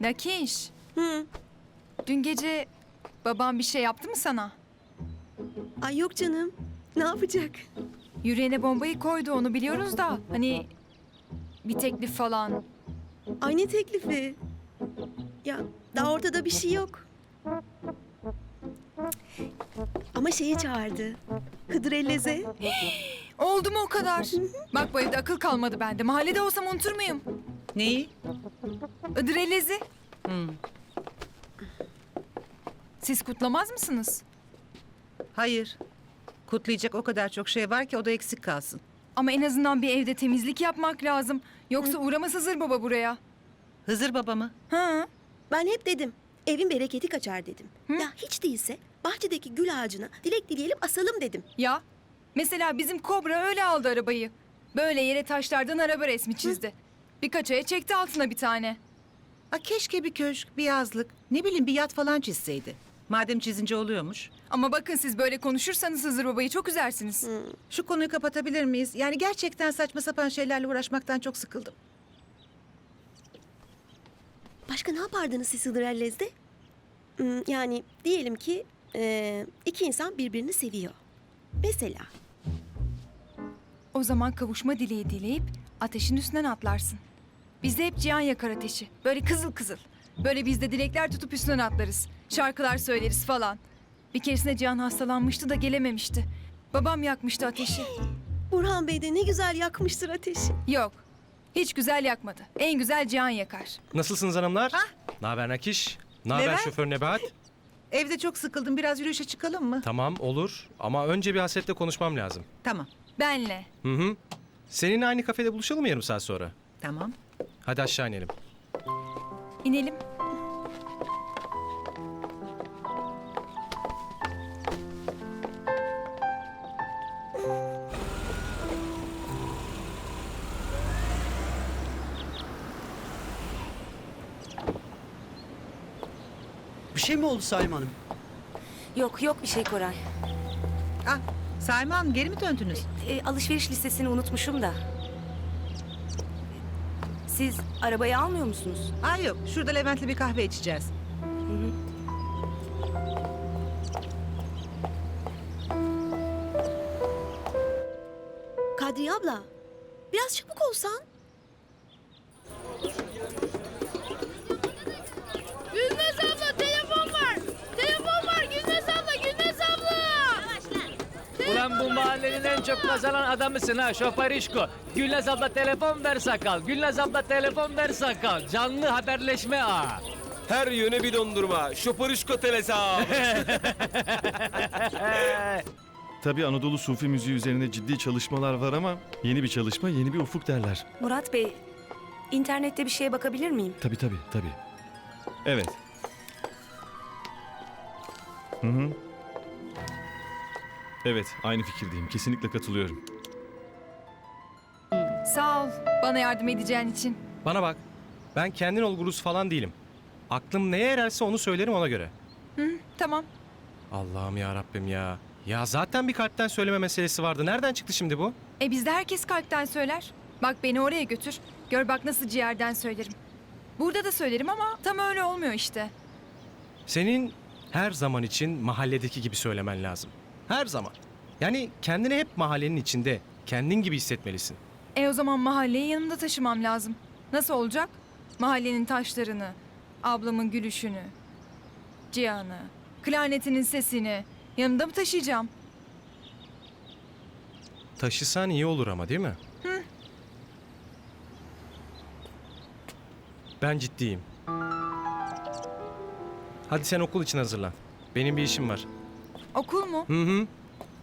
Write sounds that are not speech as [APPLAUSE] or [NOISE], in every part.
Nakiş, Hı. dün gece babam bir şey yaptı mı sana? Ay yok canım. Ne yapacak? Yüreğine bombayı koydu onu biliyoruz da. Hani bir teklif falan. Ay ne teklifi? Ya daha ortada bir şey yok. Ama şeyi çağırdı. Hıdrellez'e. [GASPS] Oldu mu o kadar? Bak bu evde akıl kalmadı bende. Mahallede olsam unutur muyum? Neyi? Idrellezi. Hmm. Siz kutlamaz mısınız? Hayır. Kutlayacak o kadar çok şey var ki o da eksik kalsın. Ama en azından bir evde temizlik yapmak lazım. Yoksa uğramaz Hızır Baba buraya. Hızır baba mı? Ha? Ben hep dedim. Evin bereketi kaçar dedim. Ya hiç değilse bahçedeki gül ağacına dilek dileyelim asalım dedim. Ya mesela bizim Kobra öyle aldı arabayı. Böyle yere taşlardan araba resmi çizdi. Birkaç aya çekti altına bir tane. Ha, keşke bir köşk, bir yazlık, ne bileyim bir yat falan çizseydi. Madem çizince oluyormuş. Ama bakın siz böyle konuşursanız Hızır Baba'yı çok üzersiniz. Şu konuyu kapatabilir miyiz? Yani gerçekten saçma sapan şeylerle uğraşmaktan çok sıkıldım. Başka ne yapardınız siz Hıdrellez'de? Hmm, Yani diyelim ki eee, iki insan birbirini seviyor. Mesela O zaman kavuşma dileği dileyip ateşin üstünden atlarsın. Bizde hep cihan yakar ateşi. Böyle kızıl kızıl. Böyle biz de dilekler tutup üstünden atlarız. Şarkılar söyleriz falan. Bir keresinde Cihan hastalanmıştı da gelememişti. Babam yakmıştı ateşi. Burhan Bey de ne güzel yakmıştır ateşi. Yok. Hiç güzel yakmadı. En güzel Cihan yakar. Nasılsınız hanımlar? Ne haber Nakiş? Ne haber Levent? şoför Nebahat? Evde çok sıkıldım. Biraz yürüyüşe çıkalım mı? Tamam olur ama önce bir hasretle konuşmam lazım. Tamam. Benle. Hı hı. Seninle aynı kafede buluşalım mı yarım saat sonra? Tamam. Hadi aşağı inelim. İnelim. Bir şey mi oldu Salim Hanım? Yok yok bir şey Koray. Ah, Hanım geri mi döndünüz? E, alışveriş listesini unutmuşum da. Siz arabayı almıyor musunuz? Aa yok. Şurada Levent'le bir kahve içeceğiz. Kadriye abla biraz çabuk olsan. Gülnaz abla telefon var. Telefon var Gülnaz abla Gülnaz abla. Ulan bu mahallenin en çok kazanan adamısın ha şoparişko. Gülnaz abla telefon ver sakal. Gülnaz abla telefon ver sakal. Canlı haberleşme ha. Her yöne bir dondurma. Şoparışko telesa. [LAUGHS] Tabii Anadolu Sufi müziği üzerine ciddi çalışmalar var ama yeni bir çalışma yeni bir ufuk derler. Murat Bey, internette bir şeye bakabilir miyim? Tabii tabii tabii. Evet. Hı hı. Evet aynı fikirdeyim. Kesinlikle katılıyorum. Sağ ol bana yardım edeceğin için. Bana bak. Ben kendin ol gurusu falan değilim. Aklım neye ererse onu söylerim ona göre. Tamam. Allah'ım ya Rabbim ya. Ya zaten bir kalpten söyleme meselesi vardı. Nereden çıktı şimdi bu? E bizde herkes kalpten söyler. Bak beni oraya götür. Gör bak nasıl ciğerden söylerim. Burada da söylerim ama tam öyle olmuyor işte. Senin her zaman için mahalledeki gibi söylemen lazım. Her zaman. Yani kendini hep mahallenin içinde, kendin gibi hissetmelisin. E o zaman mahalleyi yanımda taşımam lazım. Nasıl olacak? Mahallenin taşlarını, ablamın gülüşünü, Cihan'ı, klarnetinin sesini yanımda mı taşıyacağım? Taşısan iyi olur ama değil mi? Ben ciddiyim. Hadi sen okul için hazırlan. Benim bir işim var. Okul mu? Hı hı.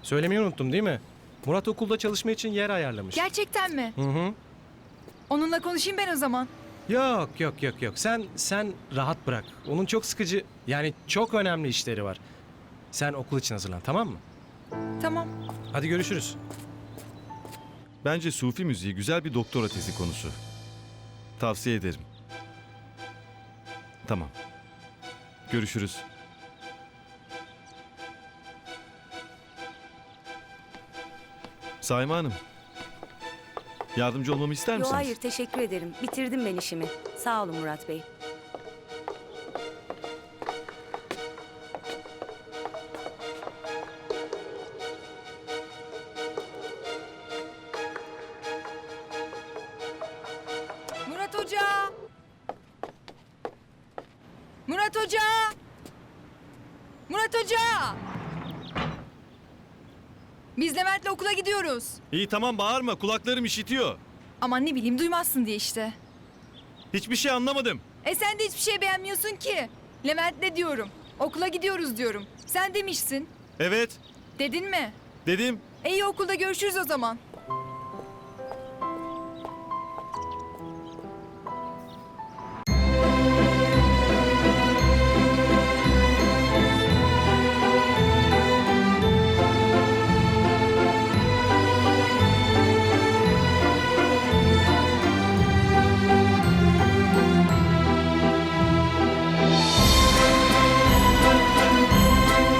Söylemeyi unuttum değil mi? Murat okulda çalışma için yer ayarlamış. Gerçekten mi? Hı hı. Onunla konuşayım ben o zaman. Yok yok yok yok. Sen sen rahat bırak. Onun çok sıkıcı yani çok önemli işleri var. Sen okul için hazırlan tamam mı? Tamam. Hadi görüşürüz. Bence Sufi müziği güzel bir doktora tezi konusu. Tavsiye ederim. Tamam. Görüşürüz. Sayma Hanım. Yardımcı olmamı ister Yo misiniz? hayır teşekkür ederim. Bitirdim ben işimi. Sağ olun Murat Bey. Murat Hoca! Murat Hoca! Murat Hoca! Biz Levent'le okula gidiyoruz. İyi tamam bağırma kulaklarım işitiyor. Aman ne bileyim duymazsın diye işte. Hiçbir şey anlamadım. E sen de hiçbir şey beğenmiyorsun ki. Levent'le diyorum. Okula gidiyoruz diyorum. Sen demişsin. Evet Dedin mi? dedim. E iyi okulda görüşürüz o zaman.